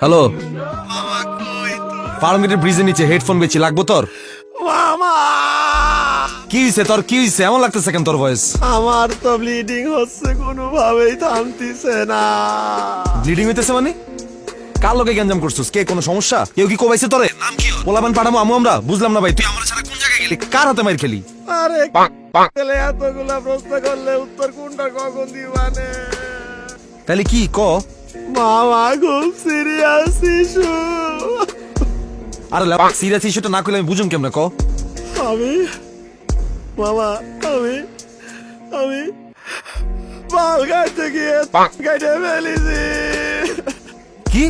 Hello ফার্মগেটের ব্রিজের নিচে headphone বেচি লাগবো তোর? কি হইছে তোর? কি হইছে? এমন লাগতেছে কেন তোর ভয়েস আমার তো ব্লিডিং হচ্ছে কোনোভাবেই থামতিছে না। ব্লিডিং হইতেছে মানে? কার লোকে গ্যাঞ্জাম করছিস? কে কোনো সমস্যা? কেউ কি কোবাইছে তোরে? নাম কি ওর? পাঠামো আমু আমরা। বুঝলাম না ভাই তুই আমার ছাড়া কোন জায়গায় গেলি? কার হাতে মার খেলি? আরে ছেলে এতগুলা প্রশ্ন করলে উত্তর কোনটা কখন দিবানে তাহলে কি ক? মামা খুব গ্যাস ইস্যু আরে ল্যাপা সিরিয়াস ইস্যুটা না কইলে আমি বুঝুম কেমনে ক? আমি বাবা আমি আমি মাল গাইতে গিয়ে গাইতে ফেলিছি। কি?